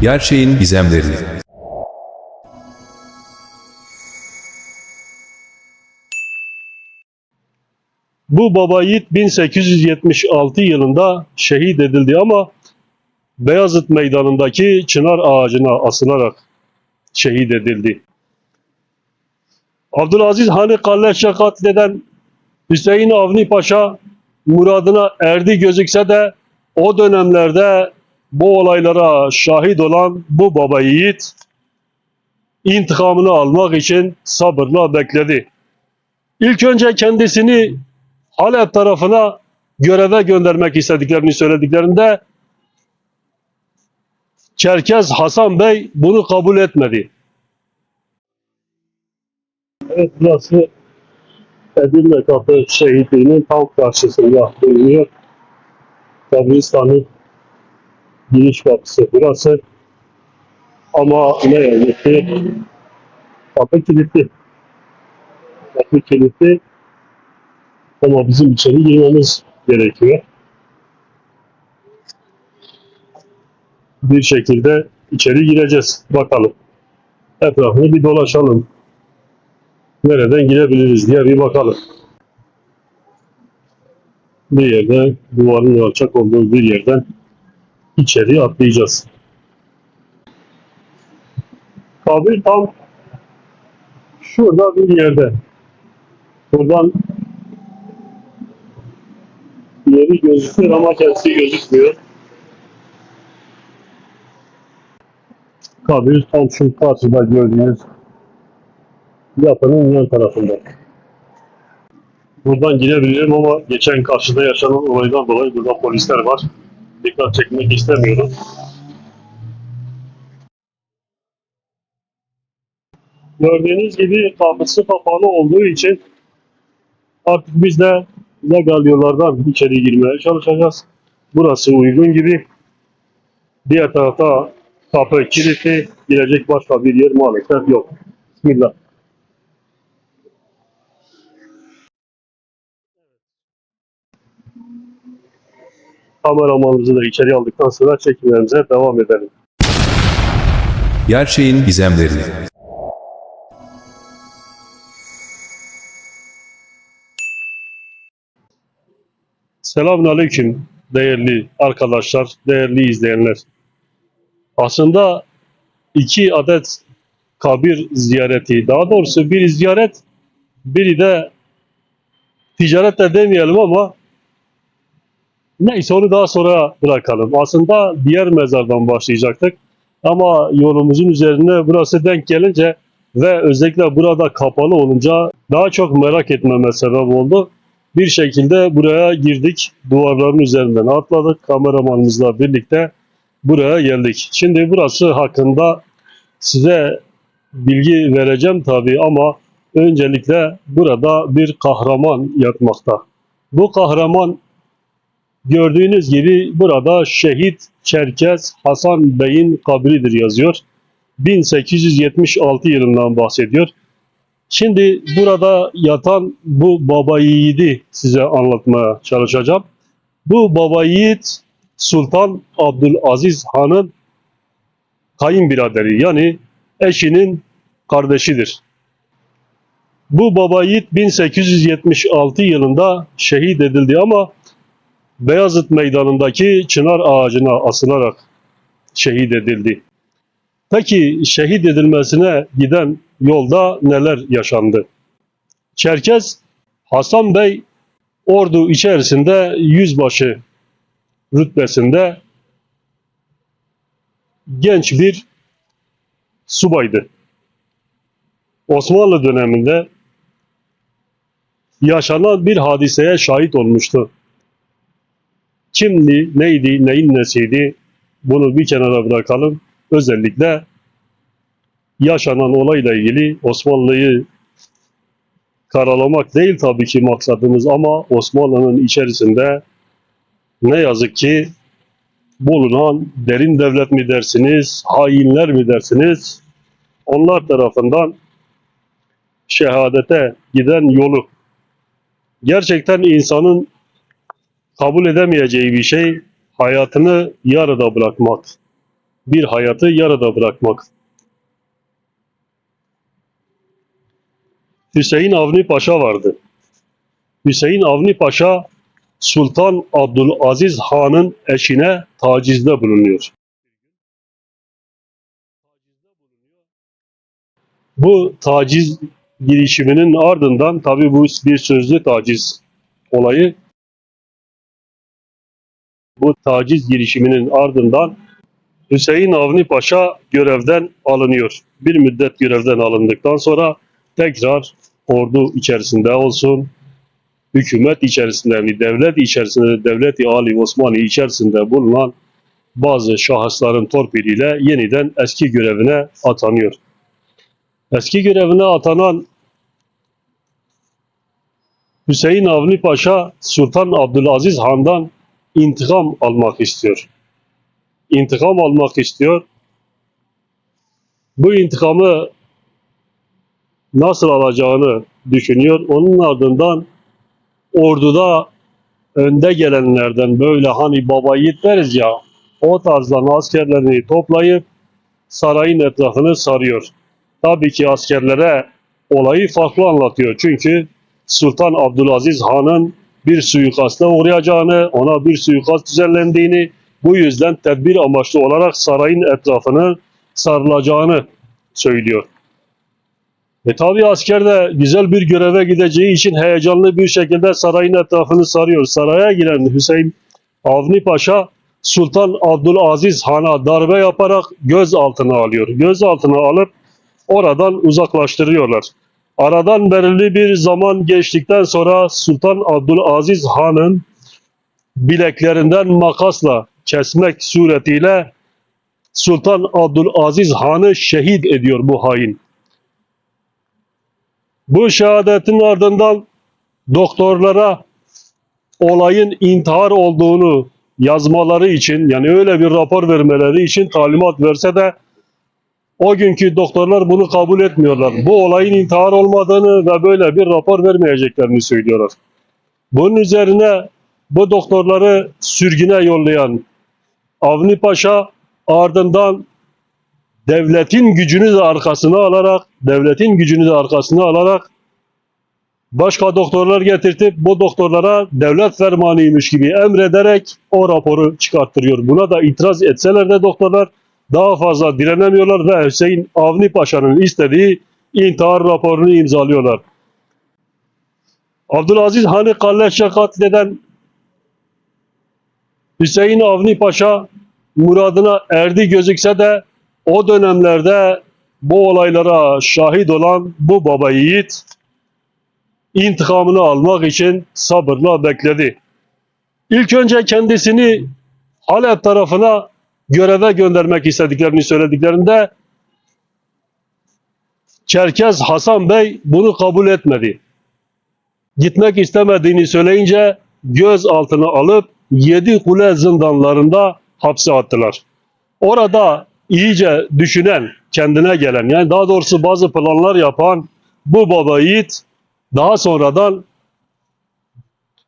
Gerçeğin gizemleri. Bu baba yiğit 1876 yılında şehit edildi ama Beyazıt Meydanı'ndaki çınar ağacına asılarak şehit edildi. Abdülaziz Han'ı kalleşçe katleden Hüseyin Avni Paşa muradına erdi gözükse de o dönemlerde bu olaylara şahit olan bu baba yiğit intikamını almak için sabırla bekledi. İlk önce kendisini Halep tarafına göreve göndermek istediklerini söylediklerinde Çerkez Hasan Bey bunu kabul etmedi. Evet burası Edirne Kapı şehitliğinin tam karşısında bulunuyor. Kabristan'ın giriş kapısı burası. Ama ne yazık ki kapı kilitli. Kapı kilitli. Ama bizim içeri girmemiz gerekiyor. Bir şekilde içeri gireceğiz. Bakalım. Etrafını bir dolaşalım. Nereden girebiliriz diye bir bakalım. Bir yerde duvarın alçak olduğu bir yerden içeri atlayacağız. Kabir tam şurada bir yerde. Buradan yeri gözüküyor ama kendisi gözükmüyor. Kabir tam şu karşıda gördüğünüz yapının yan tarafında. Buradan girebilirim ama geçen karşıda yaşanan olaydan dolayı burada polisler var. Dikkat çekmek istemiyorum. Gördüğünüz gibi kapısı kapalı olduğu için artık biz de legal yollardan içeri girmeye çalışacağız. Burası uygun gibi. Diğer tarafta kapı kilitli. Girecek başka bir yer maalesef yok. Bismillah. Kameramanımızı da içeri aldıktan sonra çekimlerimize devam edelim. Gerçeğin gizemleri. Selamünaleyküm değerli arkadaşlar, değerli izleyenler. Aslında iki adet kabir ziyareti, daha doğrusu bir ziyaret, biri de ticaret de demeyelim ama neyse onu daha sonra bırakalım. Aslında diğer mezardan başlayacaktık ama yolumuzun üzerine burası denk gelince ve özellikle burada kapalı olunca daha çok merak etmeme sebep oldu. Bir şekilde buraya girdik. Duvarların üzerinden atladık. Kameramanımızla birlikte buraya geldik. Şimdi burası hakkında size bilgi vereceğim tabii ama öncelikle burada bir kahraman yatmakta. Bu kahraman gördüğünüz gibi burada şehit Çerkez Hasan Bey'in kabridir yazıyor. 1876 yılından bahsediyor. Şimdi burada yatan bu baba yiğidi size anlatmaya çalışacağım. Bu baba yiğit Sultan Abdülaziz Han'ın kayınbiraderi yani eşinin kardeşidir. Bu baba yiğit 1876 yılında şehit edildi ama Beyazıt Meydanı'ndaki çınar ağacına asılarak şehit edildi. Peki şehit edilmesine giden yolda neler yaşandı? Çerkez Hasan Bey ordu içerisinde yüzbaşı rütbesinde genç bir subaydı. Osmanlı döneminde yaşanan bir hadiseye şahit olmuştu. Kimdi, neydi, neyin nesiydi? Bunu bir kenara bırakalım. Özellikle yaşanan olayla ilgili Osmanlı'yı karalamak değil tabii ki maksadımız ama Osmanlı'nın içerisinde ne yazık ki bulunan derin devlet mi dersiniz, hainler mi dersiniz, onlar tarafından şehadete giden yolu. Gerçekten insanın kabul edemeyeceği bir şey hayatını yarıda bırakmak. bir hayatı yarıda bırakmak. Hüseyin Avni Paşa vardı. Hüseyin Avni Paşa Sultan Abdülaziz Han'ın eşine tacizde bulunuyor. Bu taciz girişiminin ardından tabi bu bir sözlü taciz olayı bu taciz girişiminin ardından Hüseyin Avni Paşa görevden alınıyor. Bir müddet görevden alındıktan sonra tekrar ordu içerisinde olsun, hükümet içerisinde, yani devlet içerisinde, devleti Ali Osmanlı içerisinde bulunan bazı şahısların torpiliyle yeniden eski görevine atanıyor. Eski görevine atanan Hüseyin Avni Paşa Sultan Abdülaziz Han'dan intikam almak istiyor. İntikam almak istiyor. Bu intikamı nasıl alacağını düşünüyor. Onun ardından orduda önde gelenlerden böyle hani baba yiğit ya o tarzdan askerlerini toplayıp sarayın etrafını sarıyor. Tabii ki askerlere olayı farklı anlatıyor. Çünkü Sultan Abdülaziz Han'ın bir suikasta uğrayacağını, ona bir suikast düzenlendiğini, bu yüzden tedbir amaçlı olarak sarayın etrafını sarılacağını söylüyor. E tabi asker de güzel bir göreve gideceği için heyecanlı bir şekilde sarayın etrafını sarıyor. Saraya giren Hüseyin Avni Paşa Sultan Abdülaziz Han'a darbe yaparak gözaltına alıyor. Gözaltına alıp oradan uzaklaştırıyorlar. Aradan belirli bir zaman geçtikten sonra Sultan Abdülaziz Han'ın bileklerinden makasla kesmek suretiyle Sultan Abdülaziz Han'ı şehit ediyor bu hain. Bu şehadetin ardından doktorlara olayın intihar olduğunu yazmaları için yani öyle bir rapor vermeleri için talimat verse de o günkü doktorlar bunu kabul etmiyorlar. Bu olayın intihar olmadığını ve böyle bir rapor vermeyeceklerini söylüyorlar. Bunun üzerine bu doktorları sürgüne yollayan Avni Paşa ardından devletin gücünü de arkasına alarak, devletin gücünü de arkasına alarak başka doktorlar getirtip bu doktorlara devlet fermanıymış gibi emrederek o raporu çıkarttırıyor. Buna da itiraz etseler de doktorlar daha fazla direnemiyorlar ve Hüseyin Avni Paşa'nın istediği intihar raporunu imzalıyorlar. Abdülaziz Han'ı kalleşçe katleden Hüseyin Avni Paşa muradına erdi gözükse de o dönemlerde bu olaylara şahit olan bu baba yiğit intikamını almak için sabırla bekledi. İlk önce kendisini Halep tarafına göreve göndermek istediklerini söylediklerinde Çerkez Hasan Bey bunu kabul etmedi. Gitmek istemediğini söyleyince gözaltına alıp yedi kule zindanlarında hapse attılar. Orada iyice düşünen, kendine gelen, yani daha doğrusu bazı planlar yapan bu baba yiğit daha sonradan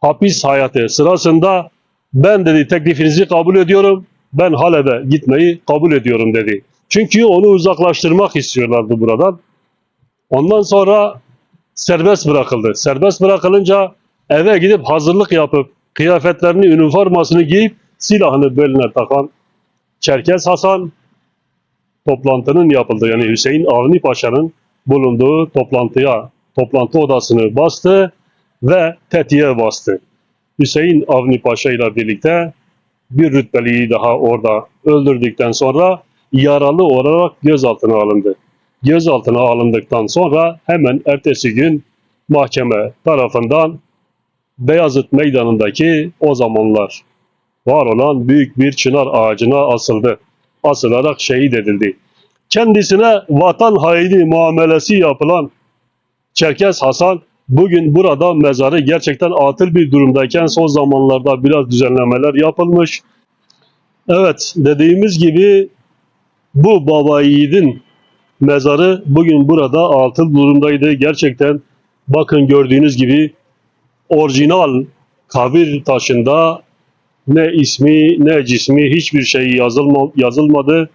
hapis hayatı sırasında ben dedi teklifinizi kabul ediyorum, ben Halep'e gitmeyi kabul ediyorum dedi. Çünkü onu uzaklaştırmak istiyorlardı buradan. Ondan sonra serbest bırakıldı. Serbest bırakılınca eve gidip hazırlık yapıp kıyafetlerini, üniformasını giyip silahını beline takan Çerkez Hasan toplantının yapıldığı yani Hüseyin Avni Paşa'nın bulunduğu toplantıya, toplantı odasını bastı ve tetiğe bastı. Hüseyin Avni Paşa ile birlikte bir rütbeliyi daha orada öldürdükten sonra yaralı olarak gözaltına alındı. Gözaltına alındıktan sonra hemen ertesi gün mahkeme tarafından Beyazıt Meydanı'ndaki o zamanlar var olan büyük bir çınar ağacına asıldı. Asılarak şehit edildi. Kendisine vatan haini muamelesi yapılan Çerkez Hasan bugün burada mezarı gerçekten atıl bir durumdayken son zamanlarda biraz düzenlemeler yapılmış. Evet dediğimiz gibi bu baba yiğidin mezarı bugün burada atıl durumdaydı. Gerçekten bakın gördüğünüz gibi orijinal kabir taşında ne ismi ne cismi hiçbir şey yazılma, yazılmadı.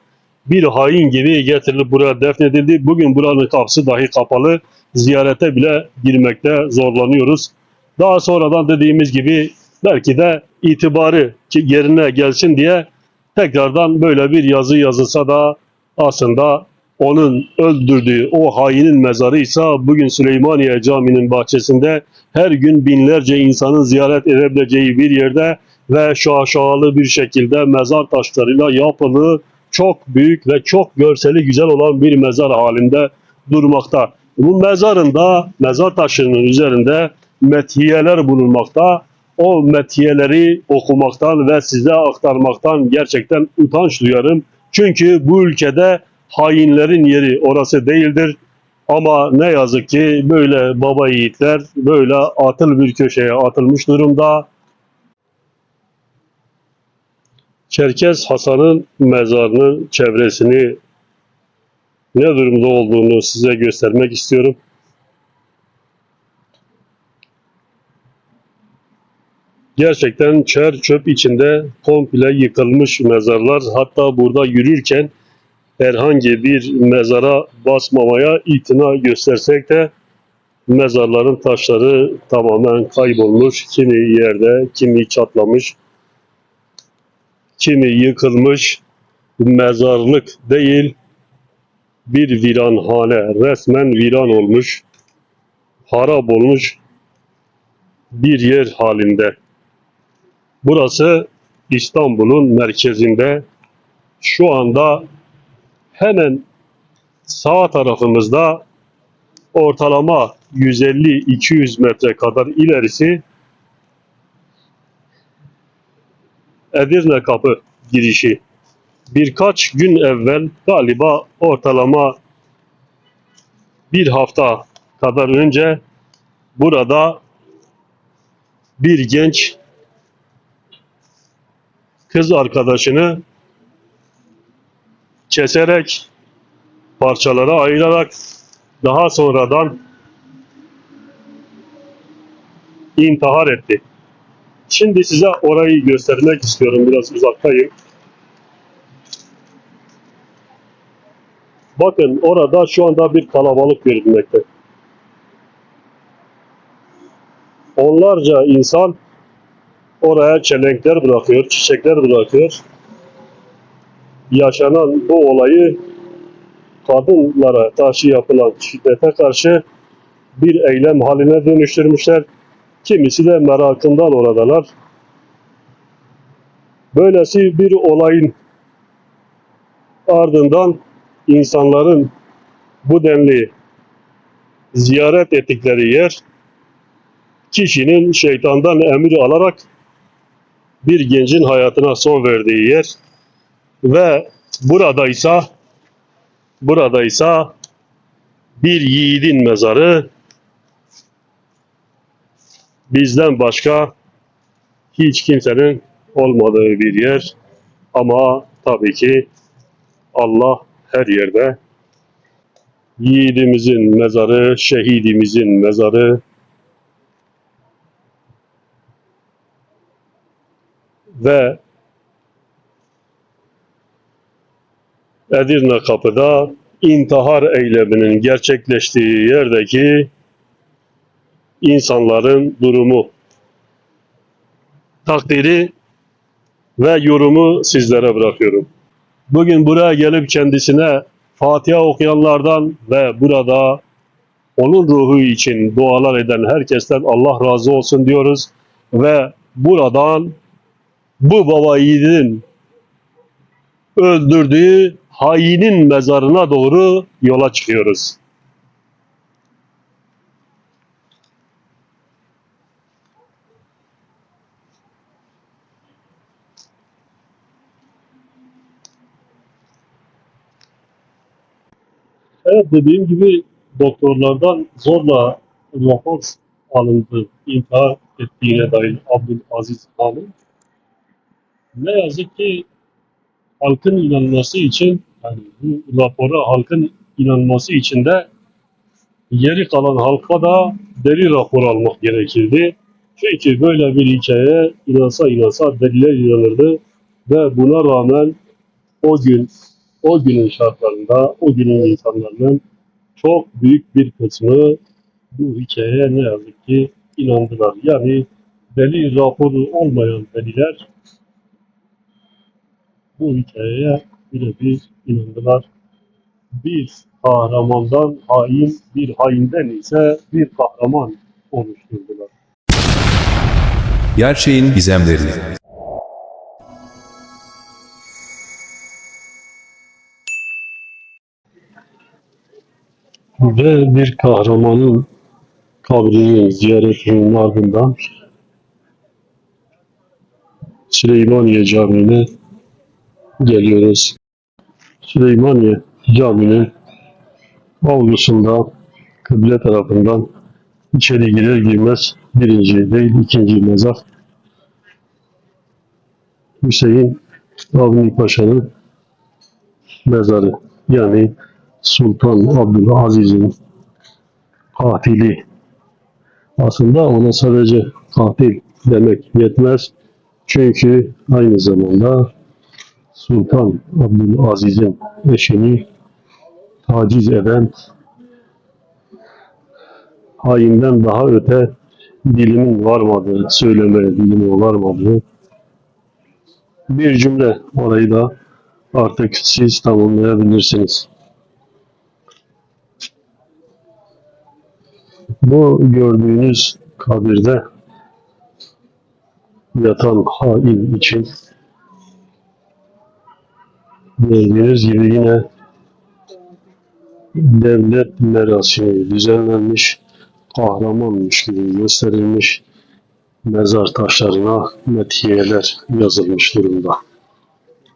Bir hain gibi getirilip buraya defnedildi. Bugün buranın kapısı dahi kapalı. Ziyarete bile girmekte zorlanıyoruz. Daha sonradan dediğimiz gibi belki de itibarı yerine gelsin diye tekrardan böyle bir yazı yazılsa da aslında onun öldürdüğü o hainin mezarıysa bugün Süleymaniye Camii'nin bahçesinde her gün binlerce insanın ziyaret edebileceği bir yerde ve şaşalı bir şekilde mezar taşlarıyla yapılı çok büyük ve çok görseli güzel olan bir mezar halinde durmakta. Bu mezarın da mezar taşının üzerinde metiyeler bulunmakta. O metiyeleri okumaktan ve size aktarmaktan gerçekten utanç duyarım. Çünkü bu ülkede hainlerin yeri orası değildir. Ama ne yazık ki böyle baba yiğitler böyle atıl bir köşeye atılmış durumda. Çerkez Hasan'ın mezarının çevresini ne durumda olduğunu size göstermek istiyorum. Gerçekten çer çöp içinde komple yıkılmış mezarlar. Hatta burada yürürken herhangi bir mezara basmamaya itina göstersek de mezarların taşları tamamen kaybolmuş. Kimi yerde, kimi çatlamış, kimi yıkılmış. Mezarlık değil, bir viranhane, resmen viran olmuş, harap olmuş bir yer halinde. Burası İstanbul'un merkezinde. Şu anda hemen sağ tarafımızda ortalama 150-200 metre kadar ilerisi Edirne Kapı girişi. Birkaç gün evvel galiba ortalama bir hafta kadar önce burada bir genç kız arkadaşını keserek parçalara ayırarak daha sonradan intihar etti. Şimdi size orayı göstermek istiyorum. Biraz uzaktayım. Bakın orada şu anda bir kalabalık görünmekte. Onlarca insan oraya çelenkler bırakıyor, çiçekler bırakıyor. Yaşanan bu olayı kadınlara karşı yapılan şiddete karşı bir eylem haline dönüştürmüşler. Kimisi de merakından oradalar. Böylesi bir olayın ardından insanların bu denli ziyaret ettikleri yer kişinin şeytandan emir alarak bir gencin hayatına son verdiği yer ve buradaysa buradaysa bir yiğidin mezarı bizden başka hiç kimsenin olmadığı bir yer. Ama tabii ki Allah her yerde. Yiğidimizin mezarı, şehidimizin mezarı. Ve Edirne Kapı'da intihar eyleminin gerçekleştiği yerdeki insanların durumu, takdiri ve yorumu sizlere bırakıyorum. Bugün buraya gelip kendisine Fatiha okuyanlardan ve burada onun ruhu için dualar eden herkesten Allah razı olsun diyoruz ve buradan bu baba yiğidin öldürdüğü hainin mezarına doğru yola çıkıyoruz. Evet dediğim gibi doktorlardan zorla rapor alındı intihar ettiğine dair Abdülaziz Han'ın. Ne yazık ki halkın inanması için yani bu rapora halkın inanması için de geri kalan halka da deli rapor almak gerekirdi. Çünkü böyle bir hikayeye inansa inansa deliler inanırdı ve buna rağmen o gün o günün şartlarında, o günün insanların çok büyük bir kısmı bu hikayeye ne yazık ki inandılar. Yani deli raporu olmayan deliler bu hikayeye birebir inandılar. Bir kahramandan hain, bir hainden ise bir kahraman oluşturdular. Gerçeğin gizemlerini. Ve bir kahramanın kabrinin ziyaretinin ardından Süleymaniye Camii'ne geliyoruz. Süleymaniye Camii'nin avlusunda kıble tarafından içeri girer girmez birinci değil ikinci mezar Hüseyin Avni Paşa'nın mezarı yani Sultan Abdülaziz'in katili. Aslında ona sadece katil demek yetmez. Çünkü aynı zamanda Sultan Abdülaziz'in eşini taciz eden hainden daha öte dilimin varmadığı, söylemeye dilimin varmadığı bir cümle orayı da artık siz tamamlayabilirsiniz. Bu gördüğünüz kabirde yatan hain için gördüğünüz gibi yine devlet merasimi düzenlenmiş, kahramanmış gibi gösterilmiş mezar taşlarına metiyeler yazılmış durumda.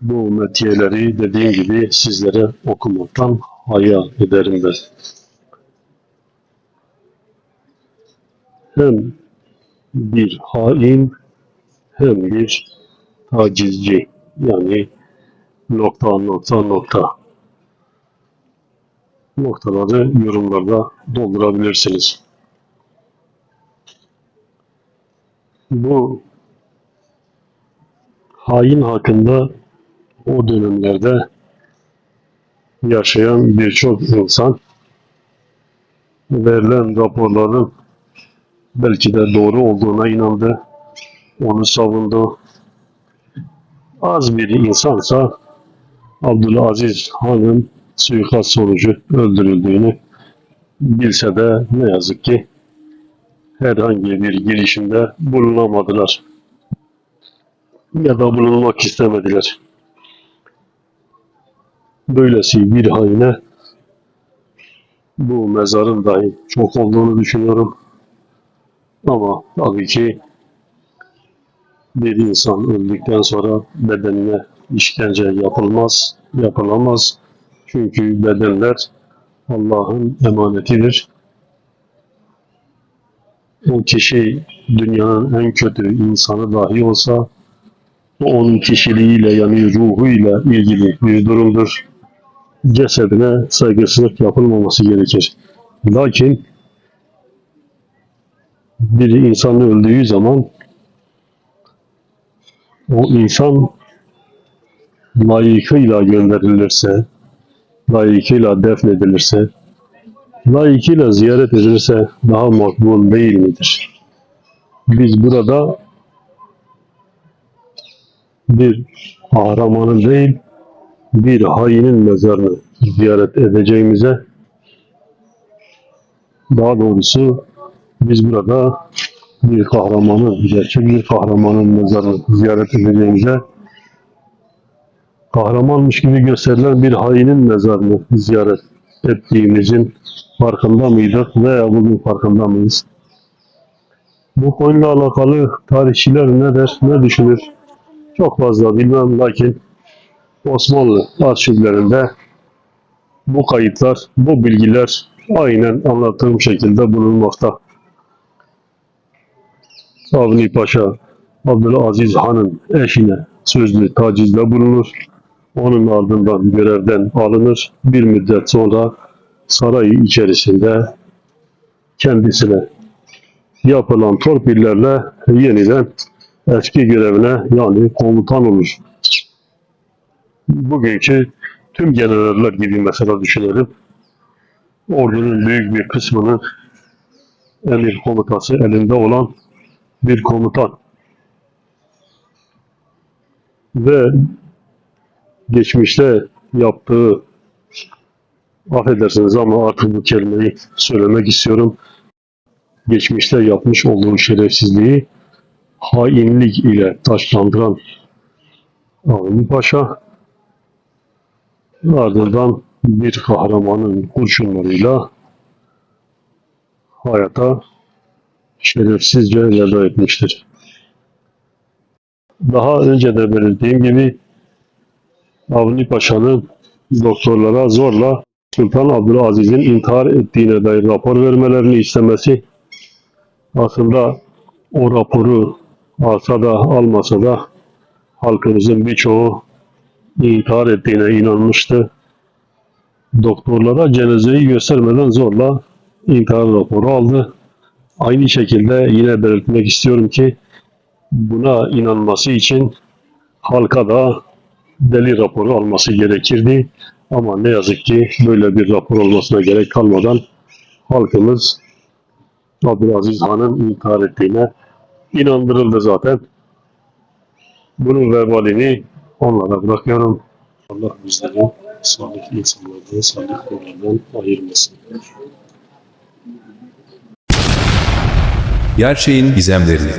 Bu metiyeleri dediğim gibi sizlere okumaktan haya ederim ben. Hem bir hain hem bir tacizci yani nokta nokta nokta noktaları yorumlarda doldurabilirsiniz. Bu hain hakkında o dönemlerde yaşayan birçok insan verilen raporların belki de doğru olduğuna inandı. Onu savundu. Az bir insansa Abdülaziz Han'ın suikast sonucu öldürüldüğünü bilse de ne yazık ki herhangi bir girişimde bulunamadılar. Ya da bulunmak istemediler. Böylesi bir haine bu mezarın dahi çok olduğunu düşünüyorum. Ama tabii ki bir insan öldükten sonra bedenine işkence yapılmaz, yapılamaz. Çünkü bedenler Allah'ın emanetidir. O kişi dünyanın en kötü insanı dahi olsa o onun kişiliğiyle yani ruhuyla ilgili bir durumdur. Cesedine saygısızlık yapılmaması gerekir. Lakin bir insan öldüğü zaman o insan layıkıyla gönderilirse, layıkıyla defnedilirse, layıkıyla ziyaret edilirse daha makbul değil midir? Biz burada bir kahramanın değil, bir hainin mezarını ziyaret edeceğimize, daha doğrusu biz burada bir kahramanı, gerçek bir kahramanın mezarını ziyaret edeceğimize kahramanmış gibi gösterilen bir hainin mezarını ziyaret ettiğimizin farkında mıydık veya bunun farkında mıyız? Bu konuyla alakalı tarihçiler ne der, ne düşünür? Çok fazla bilmem lakin Osmanlı arşivlerinde bu kayıtlar, bu bilgiler aynen anlattığım şekilde bulunmakta. Avni Paşa Abdülaziz Han'ın eşine sözlü tacizde bulunur. Onun ardından görevden alınır. Bir müddet sonra sarayı içerisinde kendisine yapılan torpillerle yeniden eski görevine yani komutan olur. Bugünkü tüm generaller gibi mesela düşünelim. Ordunun büyük bir kısmının emir komutası elinde olan bir komutan. Ve geçmişte yaptığı affedersiniz ama artık bu kelimeyi söylemek istiyorum. Geçmişte yapmış olduğu şerefsizliği hainlik ile taşlandıran Avni Paşa ardından bir kahramanın kurşunlarıyla hayata şerefsizce veda etmiştir. Daha önce de belirttiğim gibi Avni Paşa'nın doktorlara zorla Sultan Abdülaziz'in intihar ettiğine dair rapor vermelerini istemesi aslında o raporu alsa da almasa da halkımızın birçoğu intihar ettiğine inanmıştı. Doktorlara cenazeyi göstermeden zorla intihar raporu aldı. Aynı şekilde yine belirtmek istiyorum ki buna inanması için halka da deli raporu alması gerekirdi. Ama ne yazık ki böyle bir rapor olmasına gerek kalmadan halkımız Abdülaziz Han'ın intihar ettiğine inandırıldı zaten. Bunun vebalini onlara bırakıyorum. Allah bizleri salih insanlardan, salih kullardan ayırmasın. Gerçeğin gizemlerini.